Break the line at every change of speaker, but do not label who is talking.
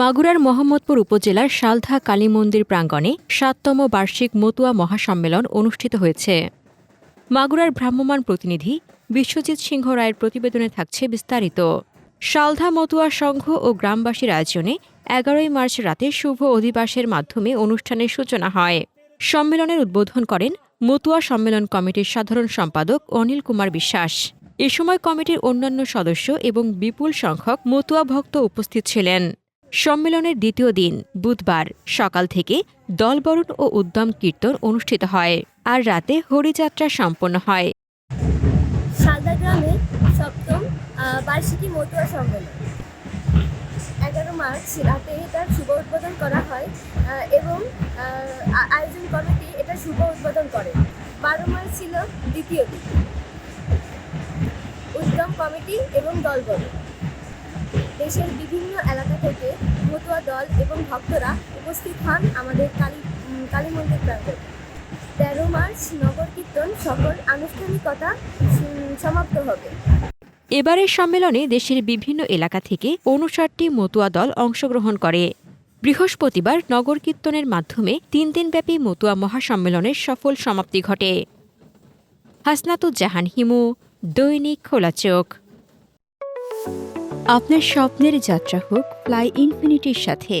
মাগুরার মোহাম্মদপুর উপজেলার সালধা কালী মন্দির প্রাঙ্গণে সাততম বার্ষিক মতুয়া মহাসম্মেলন অনুষ্ঠিত হয়েছে। মাগুরার ভ্রাম্যমাণ প্রতিনিধি বিশ্বজিৎ সিংহ রায়ের প্রতিবেদনে থাকছে বিস্তারিত। সালধা মতুয়া সংঘ ও গ্রামবাসীর আয়োজনে এগারোই মার্চ রাতে শুভ অধিবাসের মাধ্যমে অনুষ্ঠানের সূচনা হয়। সম্মেলনের উদ্বোধন করেন মতুয়া সম্মেলন কমিটির সাধারণ সম্পাদক অনিল কুমার বিশ্বাস। এ সময় কমিটির অন্যান্য সদস্য এবং বিপুল সংখ্যক মতুয়া ভক্ত উপস্থিত ছিলেন। সম্মেলনের দ্বিতীয় দিন, বুধবার, সকাল থেকে দলবরণ ও উদ্যম কীর্তন অনুষ্ঠিত হয় আর রাতে হরিযাত্রা সম্পন্ন হয়।
সালদা গ্রামে সপ্তম বার্ষিকী মতুয়া সম্মেলন। এগারো মার্চ, রাতে এটার শুভ উদ্বোধন করা হয় এবং আয়োজন কমিটি এটা শুভ উদ্বোধন করে। বারো মার্চ ছিল দ্বিতীয় দিন। উদ্যম কমিটি এবং দলবল দেশের বিভিন্ন এলাকা থেকে মতুয়া দল এবং ভক্তরা উপস্থিত হন আমাদের কালী কালী মন্দির প্রাঙ্গণে তেরো মার্চ নগর কীর্তন সকল আনুষ্ঠানিকতা সমাপ্ত হবে।
এবারের সম্মেলনে দেশের বিভিন্ন এলাকা থেকে অনুষাটটি মতুয়া দল অংশগ্রহণ করে। বৃহস্পতিবার নগর কীর্তনের মাধ্যমে তিন দিনব্যাপী মতুয়া মহাসম্মেলনের সফল সমাপ্তি ঘটে। হাসনাতুজ্জাহান হিমু, দৈনিক খোলা চোখ। আপনার স্বপ্নের যাত্রা হোক, ফ্লাই ইনফিনিটির সাথে।